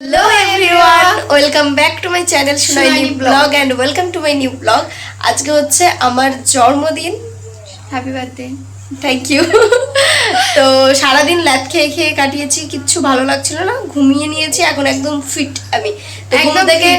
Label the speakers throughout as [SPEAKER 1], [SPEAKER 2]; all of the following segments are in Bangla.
[SPEAKER 1] Hello everyone welcome back to my channel Sonaini blog and welcome to my new blog আজকে হচ্ছে আমার জন্মদিন।
[SPEAKER 2] হ্যাপি বার্থডে
[SPEAKER 1] থ্যাংক ইউ তো সারাদিন ল্যাদ খেয়ে খেয়ে কাটিয়েছি কিচ্ছু ভালো লাগছিল না ঘুমিয়ে নিয়েছি এখন একদম ফিট আমি।
[SPEAKER 2] একদম
[SPEAKER 1] থেকে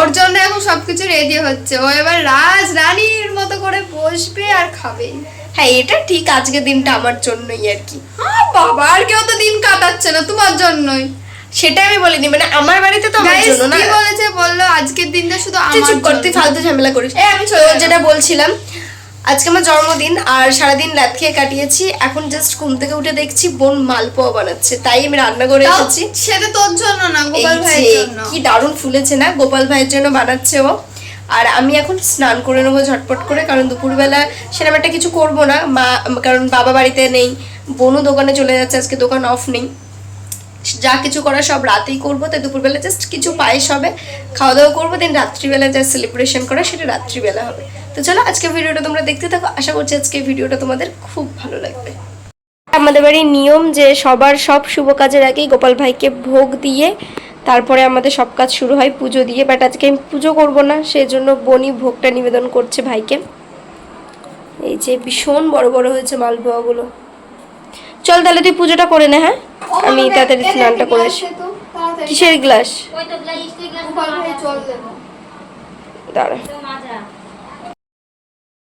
[SPEAKER 2] ওর জন্য এখন সবকিছু রেডি হচ্ছে। ও এবার রাজ রানীর মতো করে বসবে আর খাবে।
[SPEAKER 1] হ্যাঁ এটা ঠিক আজকে দিনটা আমার জন্যই আর কি।
[SPEAKER 2] বাবা আর কেউ তো দিন কাটাচ্ছে না তোমার জন্যই।
[SPEAKER 1] সেটা আমি বলিনি মানে আমার বাড়িতে তো আমার জন্য না।
[SPEAKER 2] কি বলেছে বলল? আজকের দিনটা শুধু আমার
[SPEAKER 1] চুপ কর তুই
[SPEAKER 2] জন্য।
[SPEAKER 1] ফালতু ঝামেলা করিস।
[SPEAKER 2] এই, আমি
[SPEAKER 1] যেটা বলছিলাম আজকে আমার জন্মদিন আর সারাদিন ল্যাদ খেয়ে কাটিয়েছি। এখন জাস্ট ঘুম থেকে উঠে দেখছি বোন মালপোয়া বানাচ্ছে তাই আমি রান্না করে এসেছি।
[SPEAKER 2] সেটা তোর জন্য না গোপাল ভাইয়ের জন্য।
[SPEAKER 1] কি দারুণ ফুলেছে না? গোপাল ভাইয়ের জন্য বানাচ্ছে ও। আর আমি এখন স্নান করে নেব ঝটপট করে কারণ দুপুরবেলা সেরকম একটা কিছু করব না। মা কারণ বাবা বাড়িতে নেই বোনও দোকানে চলে যাচ্ছে আজকে দোকান অফ নেই। যা কিছু করা সব রাতেই করব, তাই দুপুরবেলা জাস্ট কিছু পায়েস হবে খাওয়া দাওয়া করব দেন রাত্রিবেলা যা সেলিব্রেশন করা সেটা রাত্রিবেলা হবে। তো চলো আজকে ভিডিওটা তোমরা দেখতে থাকো, আশা করছি আজকে ভিডিওটা তোমাদের খুব ভালো লাগবে। আমাদের বাড়ির নিয়ম যে সবার সব শুভ কাজের আগেই গোপাল ভাইকে ভোগ দিয়ে তারপরে আমাদের সব কাজ শুরু হয় পুজো দিয়ে বাট আজকে আমি পুজো করব না সেই জন্য বনি ভোগটা নিবেদন করছে ভাইকে। এই যে ভীষণ বড় বড় হয়েছে মালপোয়াগুলো। চল তাহলে তুই পুজোটা করে নে হ্যাঁ? আমি তাড়াতাড়ি স্নানটা করে আসি। কিসের গ্লাস দাঁড়া।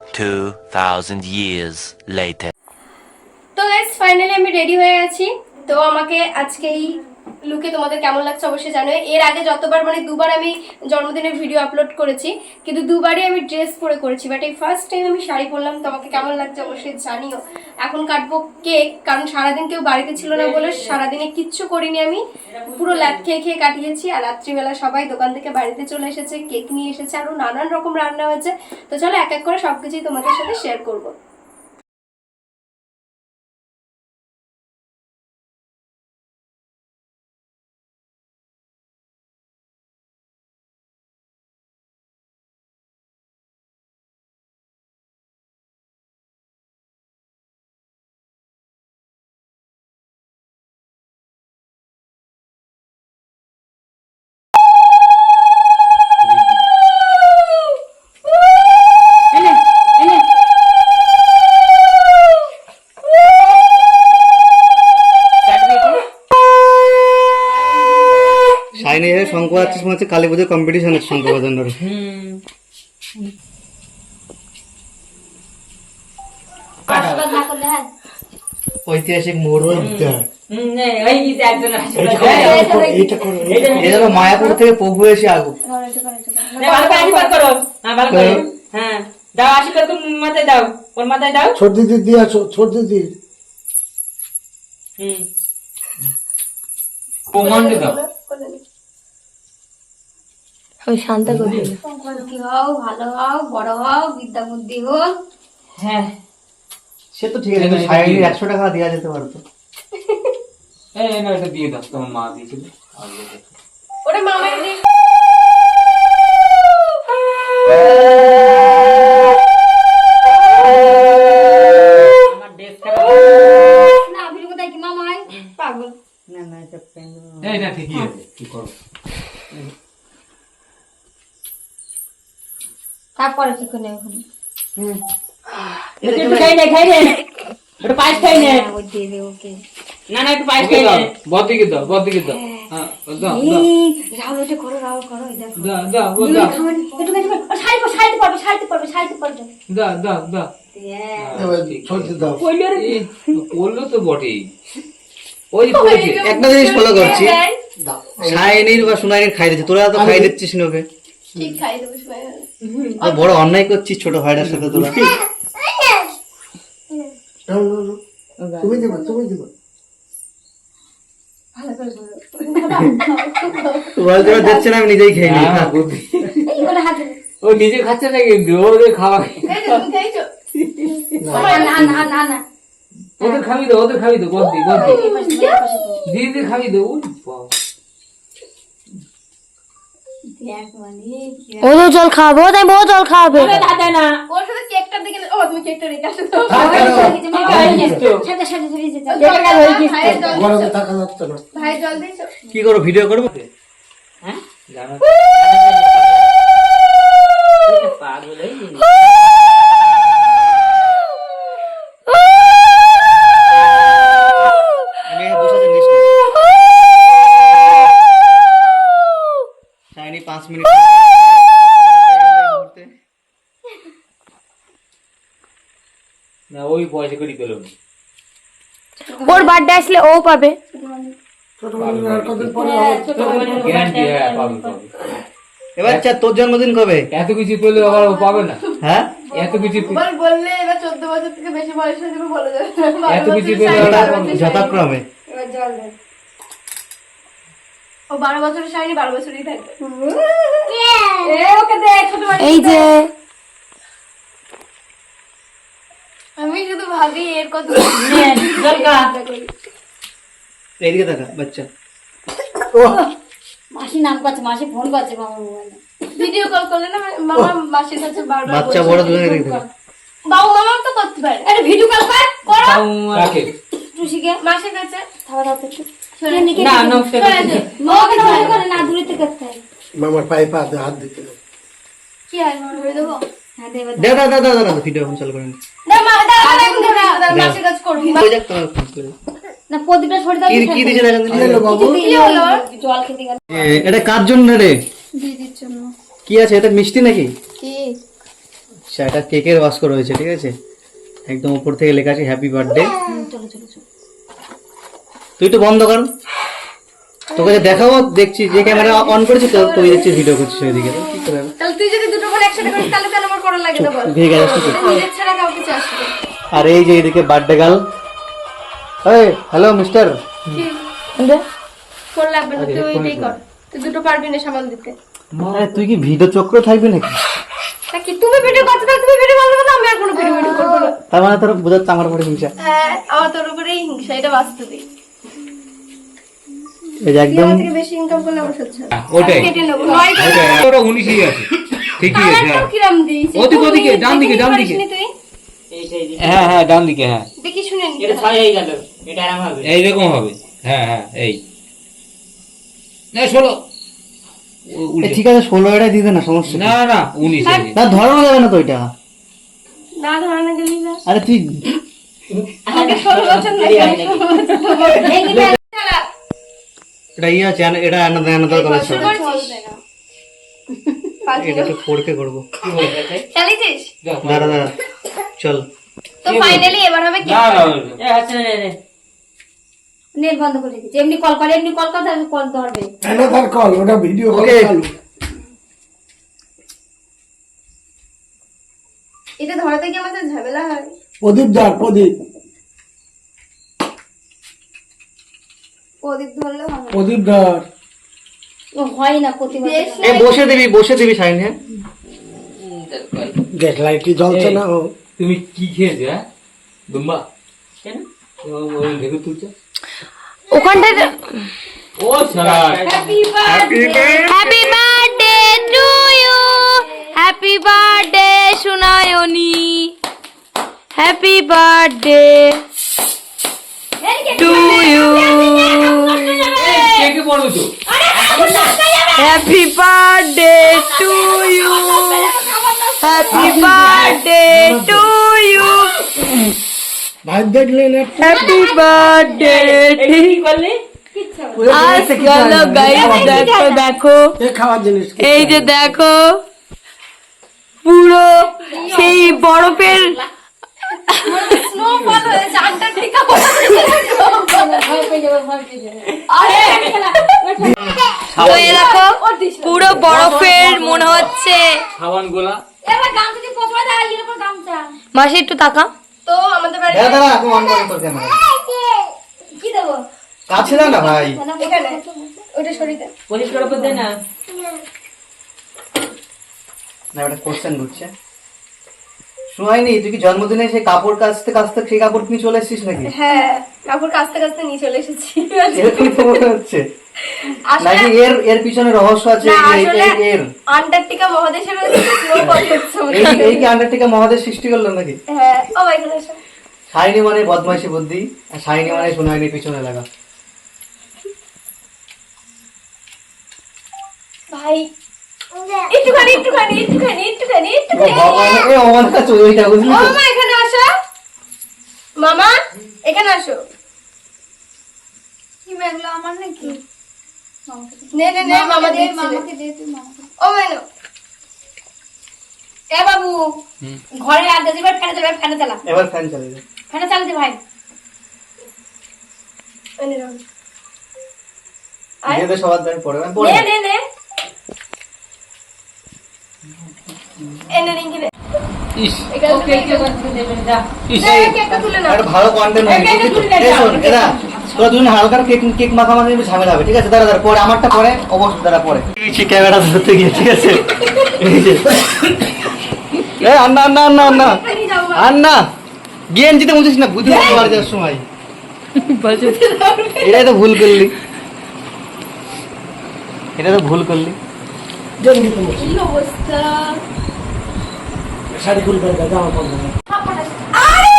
[SPEAKER 3] 2,000 years later.
[SPEAKER 1] তো গাইস ফাইনালি আমি রেডি হয়ে আছি। তো আমাকে আজকে এই লুকে তোমাদের কেমন লাগছে অবশ্যই জানো এর আগে যতবার মানে দুবার আমি জন্মদিনের ভিডিও আপলোড করেছি, কিন্তু দুবারই আমি ড্রেস পরে করেছি। বাট এই ফার্স্ট টাইম আমি শাড়ি পরলাম, তোমাকে কেমন লাগছে অবশ্যই জানিও। এখন কাটবো কেক, কারণ সারাদিন কেউ বাড়িতে ছিল না বলে সারাদিনে কিচ্ছু করিনি আমি। পুরো ল্যাদ খেয়ে খেয়ে কাটিয়েছি, আর রাত্রিবেলা সবাই দোকান থেকে বাড়িতে চলে এসেছে, কেক নিয়ে এসেছে আরও নানান রকম রান্না হয়েছে। তো চলো এক এক করে সবকিছুই তোমাদের সাথে শেয়ার করব।
[SPEAKER 4] এসে মনে হচ্ছে কালী পুজোর কম্পিটিশন হচ্ছে শঙ্খ বাজানোর ঐতিহাসিক মায়াপুর থেকে প্রভু এসে আগু
[SPEAKER 5] হ্যাঁ দাও আশীর্বাদ মাথায় দাও? ওর মাথায় দাও?
[SPEAKER 6] ছোট দিদি দিয়া ছোট দিদি।
[SPEAKER 5] হুম।
[SPEAKER 2] কি হও ভালো হও বড় হও বিদ্যা বুদ্ধি হোক।
[SPEAKER 5] হ্যাঁ।
[SPEAKER 4] সে তো ঠিক আছে কিন্তু একশো টাকা দেওয়া যেতে পারতো।
[SPEAKER 5] এই না এটা দিয়ে দাও তোমার মা দিয়েছিল।
[SPEAKER 2] মামাই পাগল।
[SPEAKER 5] না না এটা
[SPEAKER 7] ঠিকই আছে কি করব?
[SPEAKER 2] তারপরে কি করে
[SPEAKER 5] একটু খাই নে খাই নে। একটু পায়েস খাই নে।
[SPEAKER 2] ওই দিয়ে দে ওকে।
[SPEAKER 5] না না একটু পায়েস খাই নে।
[SPEAKER 7] বদিকে দাও বদিকে দাও। হ্যাঁ। দাও দাও।
[SPEAKER 2] রাহুল ওটা করো রাহুল করো দেখো।
[SPEAKER 7] দাও দাও ও দাও।
[SPEAKER 2] একটু একটু শাড়ি পর শাড়ি পরবে শাড়ি পরবে শাড়ি
[SPEAKER 7] দাও দাও দাও।
[SPEAKER 6] এবার ছোট দিদি দাও।
[SPEAKER 7] এই, বলল তো বটেই। ওই
[SPEAKER 4] একটা জিনিস ফলো করছি। সাইনির বা সোনাইনির খাই দিচ্ছে। তোরা তো খাই দিচ্ছিস না ওকে।
[SPEAKER 1] ঠিক খাই দেবো সবাই
[SPEAKER 4] আর বড় অন্যায় করছিস ছোট ভাইটার সাথে তোরা।
[SPEAKER 6] তুমি দিবা তুমি দিবা।
[SPEAKER 4] না আমি নিজেই খেয়ে নিই
[SPEAKER 7] হ্যাঁ, ও নিজে খাচ্ছে না কিন্তু ওদের খাওয়া
[SPEAKER 1] তো
[SPEAKER 2] না না না না।
[SPEAKER 7] ওদের খাবি দাও ওদের খাবি দিদি খাবি দাও
[SPEAKER 2] ও জল খাব তাই বউ জল খাবে।
[SPEAKER 5] দাদা না।
[SPEAKER 1] ওর সাথে কেকটার দিকে ও তুমি কেকটা রেখে আসো তো।
[SPEAKER 2] সাথে সাথে সাথে
[SPEAKER 1] ভাইয়ের
[SPEAKER 6] গরমে থাকা যাচ্ছে না।
[SPEAKER 1] ভাইয়ের জল দিয়েছ?
[SPEAKER 4] কি করো ভিডিও করব?
[SPEAKER 5] হ্যাঁ?
[SPEAKER 7] জানো
[SPEAKER 5] পাগল হয়ে
[SPEAKER 7] ওই পয়সা করে পেল
[SPEAKER 8] ওর বার্থডে আসলে ও পাবে।
[SPEAKER 7] হ্যাঁ
[SPEAKER 4] এবার আচ্ছা তোর জন্মদিন কবে?
[SPEAKER 7] এত কিছু পেলে আবার ও পাবে না।
[SPEAKER 4] হ্যাঁ?
[SPEAKER 7] এত কিছু
[SPEAKER 1] বললে এবার চোদ্দ বছর থেকে বেশি বয়স হয়ে যাবে বলে যাবে
[SPEAKER 7] এত কিছু পেলে।
[SPEAKER 4] যথাক্রমে।
[SPEAKER 1] এবার জল দে ও বারো বছরের শাইনি বারো বছরই থাকবে এ, ওকে দে ছোট বাচ্চা
[SPEAKER 8] এই যে
[SPEAKER 1] আমি শুধু ভাবি এর
[SPEAKER 5] নে, খা।
[SPEAKER 4] এইদিকে দেখা বাচ্চা।
[SPEAKER 9] মাসি নাম করছে মাসি ফোন করছে মামার মোবাইলে
[SPEAKER 1] ভিডিও কল করলে না মামা মাসির কাছে বারবার
[SPEAKER 4] বাচ্চা বড় দেখতে থাকে।
[SPEAKER 1] বাবু মামাও তো করতে পারে।
[SPEAKER 9] আরে ভিডিও কল কর করো।
[SPEAKER 7] রাখে
[SPEAKER 9] টুসিকে
[SPEAKER 1] মাসির কাছে।
[SPEAKER 9] থাবা দাও তো
[SPEAKER 5] না
[SPEAKER 1] চলে আসে।
[SPEAKER 9] ওকে তো করে না দূরে থেকে করতে হয়
[SPEAKER 6] মামার পায়ে পা হাত দিতে
[SPEAKER 1] কি আর দেবো
[SPEAKER 9] হ্যাঁ দেবে?
[SPEAKER 4] দে দা দা দা দা ভিডিও এখন চালু করেন।
[SPEAKER 1] না মা এখন ধরে কাছে করবি।
[SPEAKER 4] ওই যাক তোমার ফোন করে।
[SPEAKER 9] না প্রদীপটা সরে দাও
[SPEAKER 4] কি কি দিছে
[SPEAKER 6] কি হলো বাবু?
[SPEAKER 1] কি হলো?
[SPEAKER 9] জল খেতে গেল?
[SPEAKER 4] এটা কার জন্য রে?
[SPEAKER 1] দিদির জন্য।
[SPEAKER 4] কি আছে এটা মিষ্টি নাকি?
[SPEAKER 1] কি?
[SPEAKER 4] আচ্ছা এটা কেকের বাস্ক রয়েছে ঠিক আছে? একদম উপর থেকে লেখা আছে হ্যাপি বার্থডে
[SPEAKER 9] চলো চলো চলো।
[SPEAKER 4] তুই তো বন্ধ কর। তোকে যে দেখাবো দেখছি যে ক্যামেরা অন করেছি তো তুই দেখছিস ভিডিও করছিস ওইদিকে তো কি করে।
[SPEAKER 1] তাহলে তুই যদি দুটো ফোন একসাথে করিস তাহলে কেন আমার করা লাগে না বল।
[SPEAKER 4] ঠিক আছে ঠিক আছে।
[SPEAKER 1] নিজের ছাড়া কাউকে চাস না।
[SPEAKER 4] আর এই যে এইদিকে বার্থডে গাল এই হ্যালো মিস্টার
[SPEAKER 1] ফোন লাগবে না তুই ওইটাই কর। তুই দুটো পারবি না সামাল দিতে।
[SPEAKER 4] আরে তুই কি ভিডিও চক্র থাকবি নাকি?
[SPEAKER 1] তা কি তুমি ভিডিও করতে থাকো তুমি ভিডিও করবে না আমি আর কোনো ভিডিও ভিডিও করব না।
[SPEAKER 4] তার মানে তোর বোঝাচ্ছে আমার উপরে হিংসা।
[SPEAKER 1] হ্যাঁ আমার তোর উপরেই হিংসা এটা বাস্তবিক।
[SPEAKER 4] একদম
[SPEAKER 1] বেশি ইনকাম করলে আমার সহ্য
[SPEAKER 7] ওটাই
[SPEAKER 1] কেটে নেব নয়
[SPEAKER 7] ওটাই ওটা উনিশই আছে। ঠিকই আছে হ্যাঁ।
[SPEAKER 1] কিরাম দিয়েছি?
[SPEAKER 7] ওদিকে, ওদিকে, ডান দিকে, ডান দিকে।
[SPEAKER 1] তুই
[SPEAKER 5] এইটা এই যে-
[SPEAKER 7] হ্যাঁ হ্যাঁ ডান দিকে হ্যাঁ।
[SPEAKER 1] দেখি শুনে
[SPEAKER 5] এটা ছয় হয়ে। গেল এটা আরাম হবে।
[SPEAKER 7] এইরকম হবে। হ্যাঁ হ্যাঁ এই। না ষোলো। উ-
[SPEAKER 4] এ,
[SPEAKER 7] উল্টে।
[SPEAKER 4] ঠিক আছে ষোলো এটাই দিতে না সমস্যা
[SPEAKER 7] না না উনিশ।
[SPEAKER 4] না ধরানো যাবে না তো ওইটা।
[SPEAKER 1] না ধরানো গেলি না।
[SPEAKER 4] আরে তুই
[SPEAKER 1] আমাকে ষোলো বছর না
[SPEAKER 4] এটা ইয়ে আছে এটা আনাদা আনাদা করার
[SPEAKER 1] শুরু
[SPEAKER 4] সময়
[SPEAKER 1] করছিস
[SPEAKER 4] এটা একটু ফোরকে করব
[SPEAKER 1] চালিয়েছিস
[SPEAKER 4] দাঁড়া দাঁড়া চল
[SPEAKER 1] তো ফাইনালি এবার হবে কি।
[SPEAKER 9] নেট বন্ধ করে রেখেছি এমনি কল করে এমনি কল করতে আমি কল ধরবে
[SPEAKER 6] কল ওটা ভিডিও কল
[SPEAKER 1] এটা ধরাতে কি আমাদের ঝামেলা হয়
[SPEAKER 6] প্রদীপ দার প্রদীপ
[SPEAKER 1] প্রদীপ ধরলে হবে
[SPEAKER 6] প্রদীপ দার
[SPEAKER 9] হয় না প্রতিবার
[SPEAKER 4] এ বসে দিবি বসে দিবি সাইন হ্যাঁ?
[SPEAKER 6] গ্যাস লাইটটি জ্বলছে না ও।
[SPEAKER 7] তুমি কি খেয়েছো হ্যাঁ? দুম্বা?
[SPEAKER 5] কেন?
[SPEAKER 7] ওই ঢেকে তুলছো।
[SPEAKER 8] ওখানটায়
[SPEAKER 7] ও সারা
[SPEAKER 1] happy birthday
[SPEAKER 8] happy birthday to you happy birthday Sunayani happy birthday
[SPEAKER 6] দেখলেন
[SPEAKER 8] হ্যাপি বার্থডে দেখো দেখো? এই যে দেখো পুরো সেই বরফের পুরো বরফের মনে হচ্ছে। মাসি একটু তাকা
[SPEAKER 1] তো আমাদের
[SPEAKER 4] এখন অন করে তোর ক্যামেরা
[SPEAKER 9] কি দেবো?
[SPEAKER 4] কাছে না না ভাই।
[SPEAKER 1] এখানে। ওইটা সরিয়ে দে
[SPEAKER 5] করে দে না।
[SPEAKER 4] না একটা কোশ্চেন ঘুরছে তুই কি জন্মদিনে সেই কাপড় কাচতে কাচতে সেই কাপড় কিনে চলে এসেছিস নাকি?
[SPEAKER 1] হ্যাঁ কাপড় কাচতে কাচতে নিয়ে চলে এসেছি।
[SPEAKER 4] তো মনে হচ্ছে। নাকি এর এর পিছনে রহস্য আছে?
[SPEAKER 1] না,
[SPEAKER 4] এই-
[SPEAKER 1] আসলে
[SPEAKER 4] এই- এর।
[SPEAKER 1] আন্টার্কটিকা মহাদেশের
[SPEAKER 4] এই এই কি আন্টার্কটিকা মহাদেশ সৃষ্টি করল নাকি?
[SPEAKER 1] হ্যাঁ ও ভাই এখানে
[SPEAKER 4] শাইনি মানে বদমাইশি বুদ্ধি আর শাইনি মানে সোনাইনি পিছনে লাগা।
[SPEAKER 9] ভাই একটুখানি একটুখানি একটুখানি একটুখানি একটুখানি।
[SPEAKER 4] ভগবান এই অবাক ওইটা বুঝলি
[SPEAKER 1] ও মা এখানে আসো। মামা এখানে আসো।
[SPEAKER 2] কি ব্যাগলো আমার নাকি?
[SPEAKER 1] নে নে নে মামা
[SPEAKER 2] দে, মামাকে দে তুই মামাকে
[SPEAKER 1] ও মাইনো
[SPEAKER 9] এ বাবু ঘরে আড্ডা দিবার ফ্যানে চালা ফ্যানে চালা।
[SPEAKER 4] এবার ফ্যান চালিয়ে দে।
[SPEAKER 9] ফ্যানে চালাতে ভাই।
[SPEAKER 1] এনে রাখো।
[SPEAKER 4] নিজেদের সবার দাঁড়িয়ে পড়ে পড়ে
[SPEAKER 9] নে
[SPEAKER 4] নে
[SPEAKER 9] নে।
[SPEAKER 1] এনে রিঙ্কি
[SPEAKER 4] ইস,
[SPEAKER 1] এখানে
[SPEAKER 5] ওকে কে করতে দেবেন যা।
[SPEAKER 4] ইস,
[SPEAKER 1] নে, তুলে নাও।
[SPEAKER 4] একটা ভালো কন্টেন্ট
[SPEAKER 9] কেকটা
[SPEAKER 4] তোরা দুজন হালকা কেক কেক মাখামাখি একটু ঝামেলা হবে ঠিক আছে? দাঁড়া দাঁড়া পরে আমারটা পরে অবশ্যই দাঁড়া পরে। ক্যামেরা ধরতে গিয়ে ঠিক আছে? এই এ আন্না আন্না আন্না আন্না। আন্না গেঞ্জিতে মুছিস না বুঝতে পারছি বাড়ি যাওয়ার সময়। এটাই তো ভুল করলি। এটা তো ভুল করলি।
[SPEAKER 1] কি অবস্থা?
[SPEAKER 6] শাড়ি ফুল করে দাও জামা পরবো না।
[SPEAKER 1] আরে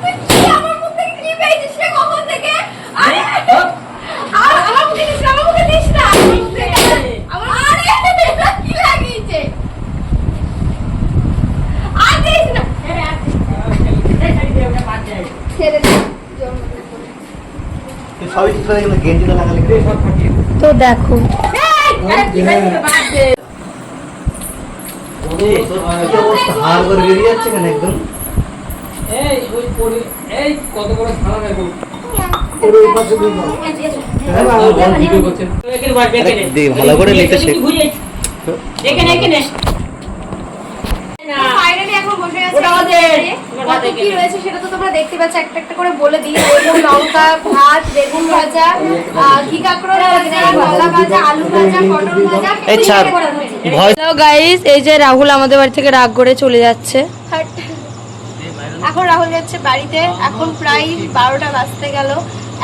[SPEAKER 1] তুই কি আমার মুখ থেকে কি পেয়েছিস রে কখন থেকে আরে আর আমার মুখে দিস না, আমার মুখে দিস না আমার মুখ থেকে আমার আরে এটা কি লাগিয়েছে আর দিস না ছেড়ে দে
[SPEAKER 4] তুই সবই ঠিক করে গেলে গেঞ্জিটা লাগালে
[SPEAKER 1] তো দেখো
[SPEAKER 4] হার করে বেরিয়ে যাচ্ছে কেন একদম
[SPEAKER 7] এই ওই পরি এই কত বড় খারাপ দেখো
[SPEAKER 6] ওর ওই পাশে দিয়ে দাও।
[SPEAKER 7] ভিডিও করছেন
[SPEAKER 5] এখানে বল
[SPEAKER 4] আরে
[SPEAKER 5] বেকে
[SPEAKER 4] দে, ভালো করে
[SPEAKER 5] এখানে।
[SPEAKER 1] ফাইনালি এখন বসে গেছে
[SPEAKER 5] ওটা আমাদের।
[SPEAKER 1] কত কি রয়েছে সেটা তো তোমরা দেখতে পাচ্ছ। একটা একটা করে বলে দিই। বেগুন লঙ্কা ভাত বেগুন ভাজা ঘি কাঁকড়োর ভাজা কলা ভাজা আলু ভাজা পটল ভাজা
[SPEAKER 4] এই ছাড়।
[SPEAKER 1] হ্যালো গাইস এই যে রাহুল আমাদের বাড়ি থেকে রাগ করে চলে যাচ্ছে। এখন রাহুল যাচ্ছে বাড়িতে। এখন প্রায় বারোটা বাজতে গেল।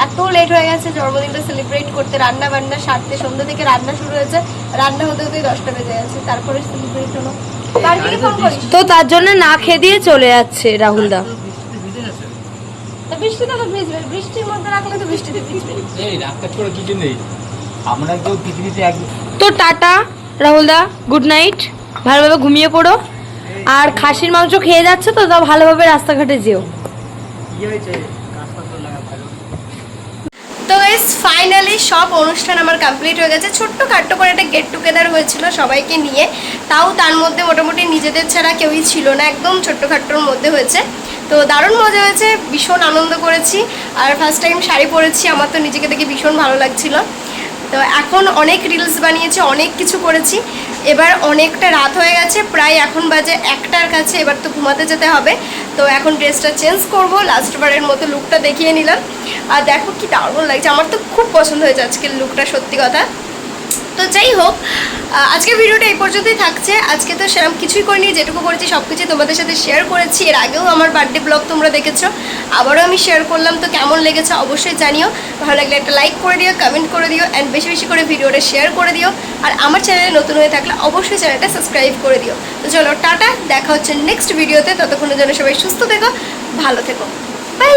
[SPEAKER 1] এত লেট হয়ে গেছে জন্মদিনটা সেলিব্রেট করতে। রান্না বান্না সারতে সন্ধ্যা থেকে রান্না শুরু হয়েছে। রান্না হতে হতে দশটা বেজে গেছে। তারপরে সেলিব্রেট হলো।
[SPEAKER 10] তো তার জন্য না খেয়ে দিয়ে চলে যাচ্ছে রাহুলদা।
[SPEAKER 1] তো বৃষ্টিতে তো
[SPEAKER 10] টাটা রাহুলদা গুড নাইট ভালোভাবে ঘুমিয়ে পড়ো। আর খাসির মাংস খেয়ে যাচ্ছে তো তাও ভালোভাবে রাস্তাঘাটে যেও।
[SPEAKER 1] গাইস ফাইনালি সব অনুষ্ঠান আমার কমপ্লিট হয়ে গেছে। ছোট্ট খাট্ট করে একটা গেট টুগেদার হয়েছিল সবাইকে নিয়ে। তাও তার মধ্যে মোটামুটি নিজেদের ছাড়া কেউই ছিল না, একদম ছোট্ট খাট্টোর মধ্যে হয়েছে। তো দারুণ মজা হয়েছে, ভীষণ আনন্দ করেছি। আর ফার্স্ট টাইম শাড়ি পরেছি, আমার তো নিজেকে দেখে ভীষণ ভালো লাগছিল। তো এখন অনেক রিলস বানিয়েছি, অনেক কিছু করেছি। এবার অনেকটা রাত হয়ে গেছে, প্রায় এখন বাজে একটার কাছে, এবার তো ঘুমাতে যেতে হবে। তো এখন ড্রেসটা চেঞ্জ করব, লাস্টবারের মতো লুকটা দেখিয়ে নিলাম। আর দেখো কি দারুণ লাগছে, আমার তো খুব পছন্দ হয়েছে আজকের লুকটা সত্যি কথা। তো যাই হোক আজকের ভিডিওটা এই পর্যন্তই থাকছে। আজকে তো সেরকম কিছুই করিনি, যেটুকু করেছি সব কিছুই তোমাদের সাথে শেয়ার করেছি। এর আগেও আমার বার্থডে ব্লগ তোমরা দেখেছ, আবারও আমি শেয়ার করলাম। তো কেমন লেগেছে অবশ্যই জানিও। ভালো লাগলে একটা লাইক করে দিও কমেন্ট করে দিও অ্যান্ড বেশি বেশি করে ভিডিওটা শেয়ার করে দিও। আর আমার চ্যানেলে নতুন হয়ে থাকলে অবশ্যই চ্যানেলটা সাবস্ক্রাইব করে দিও। তো চলো, টাটা, দেখা হচ্ছে নেক্সট ভিডিওতে ততক্ষণের জন্য সবাই সুস্থ থেকো, ভালো থেকো। বাই